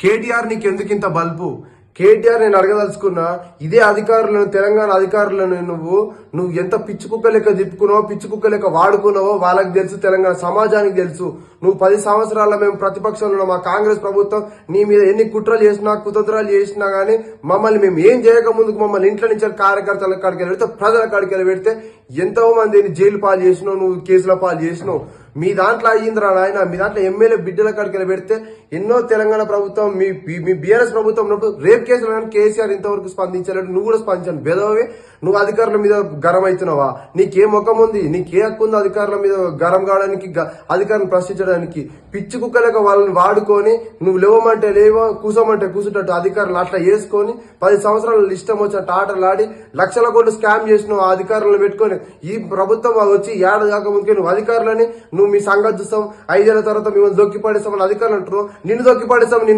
కేటీఆర్ నీకు ఎందుకు ఇంత బల్పు కేటీఆర్ నేను అడగదలుచుకున్నా ఇదే అధికారులను తెలంగాణ అధికారులను నువ్వు నువ్వు ఎంత పిచ్చి కుక్క లెక్క తిప్పుకున్నావో పిచ్చి కుక్క లెక్క వాడుకున్నావో వాళ్ళకి తెలుసు తెలంగాణ సమాజానికి తెలుసు. నువ్వు పది సంవత్సరాల మేము ప్రతిపక్షంలో మా కాంగ్రెస్ ప్రభుత్వం నీ మీద ఎన్ని కుట్రలు చేసినా కుతంత్రాలు చేసినా కానీ మమ్మల్ని మేము ఏం చేయక ముందుకు మమ్మల్ని ఇంట్లో నుంచి కార్యకర్తల కాడికి పెడితే ప్రజల కాడికి పెడితే ఎంతో మందిని జైలు పాలు చేసినావు నువ్వు కేసుల పాలు చేసినావు. మీ దాంట్లో అయ్యిందిరా నాయన. మీ దాంట్లో ఎమ్మెల్యే బిడ్డల కాడికి పెడితే ఎన్నో తెలంగాణ ప్రభుత్వం మీ మీ- బీఆర్ఎస్ ప్రభుత్వం ఉన్నప్పుడు రేప్ కేసులు కానీ కేసీఆర్ ఇంతవరకు స్పందించలేడు నువ్వు కూడా స్పందించాను. బెదవే నువ్వు అధికారుల మీద గరం అవుతున్నావా నీకే ముఖం ఉంది. నీకే హక్కు ఉంది అధికారుల మీద గరం కావడానికి గ- అధికారులను ప్రశ్నించడానికి. పిచ్చి కుక్కలేక వాళ్ళని వాడుకొని నువ్వు లేవమంటే లేవో కూసమంటే కూసుంటట్టు అధికారులు అట్లా వేసుకొని పది సంవత్సరాలు ఇష్టం వచ్చినట్టు ఆటలు ఆడి లక్షల కోట్లు స్కామ్ చేసిన ఆ అధికారులను పెట్టుకొని ఈ ప్రభుత్వం వచ్చి ఏడాది కాకముందుకే నువ్వు అధికారులని నువ్వు మీ సంఘం చూస్తాం ఐదేళ్ళ తర్వాత మిమ్మల్ని దొక్కి పడేస్తామని అధికారులు అంటారు నిన్ను దొక్కి పడేస్తాం